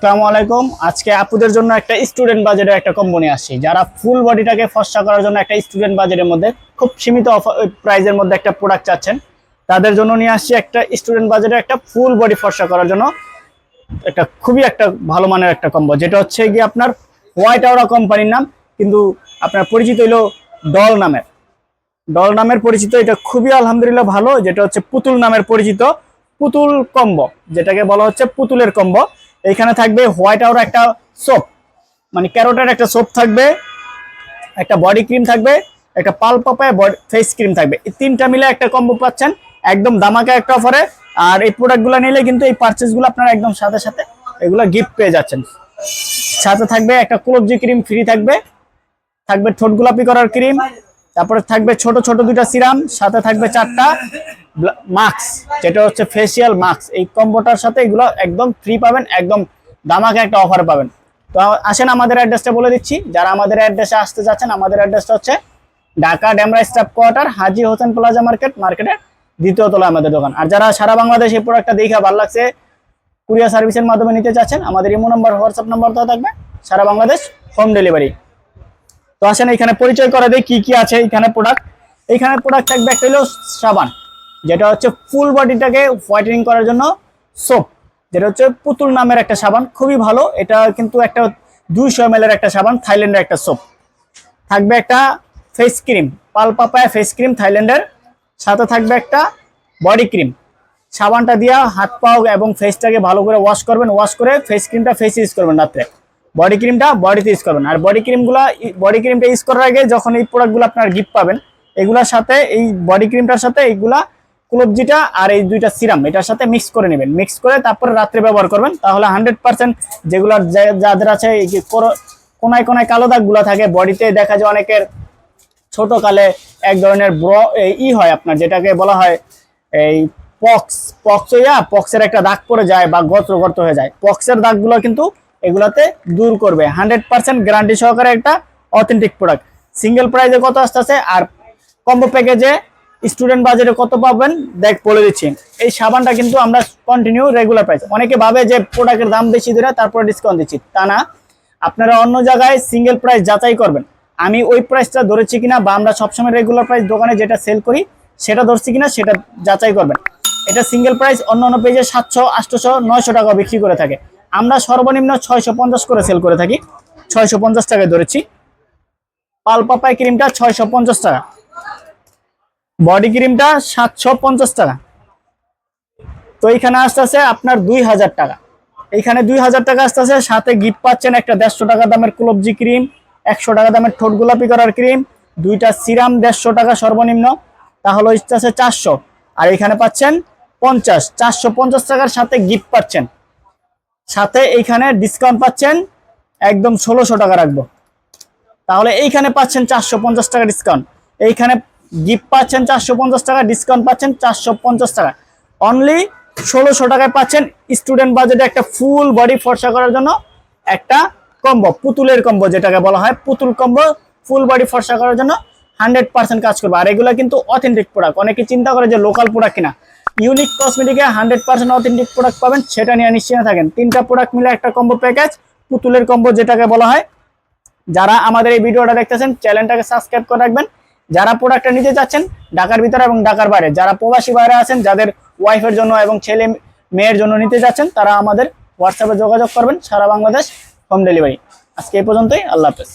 আসসালামু আলাইকুম। আজকে আপুদের জন্য একটা স্টুডেন্ট বাজেটের একটা কোম্পানি আসছি। যারা ফুল বডিটাকে ফর্সা করার জন্য একটা স্টুডেন্ট বাজেটের মধ্যে খুব সীমিত প্রাইজের মধ্যে একটা প্রোডাক্ট চাচ্ছেন, তাদের জন্য নিয়ে আসছি একটা স্টুডেন্ট বাজেটের একটা ফুল বডি ফর্সা করার জন্য একটা খুবই একটা ভালো মানের একটা কম্বো যেটা হচ্ছে গিয়ে আপনার হোয়াইট আওরা কোম্পানির নাম, কিন্তু আপনার পরিচিত হইল ডল নামের। ডল নামের পরিচিত, এটা খুবই আলহামদুলিল্লাহ ভালো, যেটা হচ্ছে পুতুল নামের পরিচিত পুতুল কম্বো যেটাকে বলা হচ্ছে পুতুলের কম্বো এখানে থাকবে হোয়াইট আওয়ার একটা সোপ। মানে ক্যারোটের একটা সোপ থাকবে, একটা বডি ক্রিম থাকবে, একটা পাল পাপায় ফেস ক্রিম থাকবে। এই তিনটা মিলে একটা কম্বো পাচ্ছেন, একদম দামাকা একটা অফারে আর এই প্রোডাক্টগুলো নিলে কিন্তু এই পারচেসগুলো আপনারা একদম সাথে সাথে এগুলো গিফট পেয়ে যাচ্ছেন। সাথে থাকবে একটা কুলবজি ক্রিম ফ্রি থাকবে। থাকবে ঠোঁট গোলাপি করার ক্রিম, তারপরে থাকবে ছোট ছোট দুইটা সিরাম, সাথে থাকবে চারটা। মাস্ক, যেটা হচ্ছে ফেসিয়াল মাস্ক এই কম্বোটার সাথে এগুলো একদম ফ্রি পাবেন, একদম দামাকে একটা অফার পাবেন। তো আসেন আমাদের অ্যাড্রেসটা বলে দিচ্ছি। যারা আমাদের অ্যাড্রেসে আসতে যাচ্ছেন, আমাদের অ্যাড্রেসটা হচ্ছে Dhaka Demra staff quarter, Haji Hossain plaza market, মার্কেটের দ্বিতীয় তলা আমাদের দোকান। আর যারা সারা বাংলাদেশ এই প্রোডাক্টটা দেখে ভালো লাগছে কুরিয়ার সার্ভিসের মাধ্যমে নিতে চাচ্ছেন আমাদের ইমো নম্বর, হোয়াটসঅ্যাপ নম্বর তো থাকবে। সারা বাংলাদেশ হোম ডেলিভারি তো আসেন এখানে পরিচয় করে দেয় কি কি আছে এখানে প্রোডাক্ট এখানে প্রোডাক্ট থাকবে একটা হলো সাবান। যেটা হচ্ছে ফুল বডিটাকে হোয়াইটেনিং করার জন্য সোপ যেটা হচ্ছে পুতুল নামের একটা সাবান, খুবই ভালো। এটা কিন্তু একটা দুইশো এম একটা সাবান, থাইল্যান্ডের একটা সোপ থাকবে একটা ফেস ক্রিম পাল পাপায়া ফেস ক্রিম থাইল্যান্ডের। সাথে থাকবে একটা বডি ক্রিম সাবানটা দিয়া হাত পাও এবং ফেসটাকে ভালো করে ওয়াশ করবেন। ওয়াশ করে ফেস ক্রিমটা ফেসে ইউজ করবেন রাত্রে। বডি ক্রিমটা বডিতে ইউজ করবেন। আর বডি ক্রিমগুলো বডি ক্রিমটা ইউজ করার আগে যখন এই প্রোডাক্টগুলো আপনার গিফট পাবেন, এগুলোর সাথে, এই বডি ক্রিমটার সাথে এইগুলা কুলবজিটা আর এই দুইটা সিরাম, এটার সাথে মিক্স করে নেবেন। মিক্স করে তারপরে রাত্রে ব্যবহার করবেন, তাহলে হান্ড্রেড পার্সেন্ট যেগুলোর যাদের আছে কোনায় কোনায় কালো দাগগুলো থাকে, বডিতে দেখা যায় অনেকের ছোট কালে এক ধরনের ব্র ই হয় আপনার, যেটাকে বলা হয় এই পক্স। পক্স হইয়া পক্সের একটা দাগ পড়ে যায় বা গর্ত গর্ত হয়ে যায়। পক্সের দাগগুলো কিন্তু এগুলাতে দূর করবে। হান্ড্রেড পার্সেন্ট গ্যারান্টি সহকারে একটা অথেন্টিক প্রোডাক্ট সিঙ্গেল প্রাইসে কত আসতেছে? আর কম্বো প্যাকেজে স্টুডেন্ট বাজারে কত পাবেন? দেখ, বলে দিচ্ছি। এই সাবানটা কিন্তু আমরা কন্টিনিউ রেগুলার প্রাইস অনেকে ভাবে যে প্রোডাক্টের দাম বেশি ধরে তারপরে ডিসকাউন্ট দিচ্ছি। তা না। আপনারা অন্য জায়গায় সিঙ্গেল প্রাইস যাচাই করবেন। আমি ওই প্রাইসটা ধরেছি কিনা বা আমরা সবসময় রেগুলার প্রাইস দোকানে যেটা সেল করি, সেটা ধরছি কিনা সেটা যাচাই করবেন। এটা সিঙ্গেল প্রাইস অন্য অন্য পেজে সাতশো, আটশোশো, নয়শো টাকা বিক্রি করে থাকে। আমরা সর্বনিম্ন ছয়শো পঞ্চাশ করে সেল করে থাকি। ছয়শো পঞ্চাশ টাকায় ধরেছি। পাল পাপাই ক্রিমটা ছয়শো পঞ্চাশ টাকা। বডি ক্রিমটা সাতশো পঞ্চাশ টাকা। তো এইখানে আসতে আসতেছে আপনার দুই হাজার টাকা। এইখানে দুই হাজার টাকা আসতেছে, সাথে গিফট পাচ্ছেন একটা দেড়শো টাকা দামের কুলবজি ক্রিম, একশো টাকা দামের ঠোঁট গোলাপি করার ক্রিম, দুইটা সিরাম দেড়শো টাকা সর্বনিম্ন, তাহলে আসতেছে চারশো। আর এখানে পাচ্ছেন পঞ্চাশ, চারশো পঞ্চাশ টাকার সাথে গিফট পাচ্ছেন। সাথে এইখানে ডিসকাউন্ট পাচ্ছেন, একদম ষোলোশো টাকা রাখব। তাহলে এইখানে পাচ্ছেন চারশো পঞ্চাশ টাকা ডিসকাউন্ট এইখানে গিফট পাচ্ছেন চারশো পঞ্চাশ টাকা ডিসকাউন্ট পাচ্ছেন চারশো পঞ্চাশ টাকা। অনলি ষোলোশো টাকায় পাচ্ছেন স্টুডেন্ট বাজেটে একটা ফুল বডি ফর্সা করার জন্য একটা কম্বো পুতুলের কম্বো যেটাকে বলা হয়। পুতুল কম্বো ফুল বডি ফর্সা করার জন্য হান্ড্রেড পার্সেন্ট কাজ করবে। আর এগুলো কিন্তু অথেন্টিক প্রোডাক্ট অনেকে চিন্তা করে যে লোকাল প্রোডাক্ট কিনা। ইউনিক কসমেটিকে হান্ড্রেড পার্সেন্ট অথেন্টিক প্রোডাক্ট পাবেন, সেটা নিয়ে নিশ্চিন্ত থাকেন। তিনটা প্রোডাক্ট মিলে একটা কম্বো প্যাকেজ পুতুলের কম্বো যেটাকে বলা হয়। যারা আমাদের এই ভিডিওটা দেখতেছেন চ্যানেলটাকে সাবস্ক্রাইব করে রাখবেন। যারা প্রোডাক্টটা নিতে চাচ্ছেন, ঢাকার ভিতরে এবং ঢাকার বাইরে। যারা প্রবাসী বাইরে আছেন, যাদের ওয়াইফের জন্য এবং ছেলে মেয়ের জন্য নিতে চাচ্ছেন, তারা আমাদের হোয়াটসঅ্যাপে যোগাযোগ করবেন, সারা বাংলাদেশ হোম ডেলিভারি আজকে এই পর্যন্তই, আল্লাহ হাফেজ।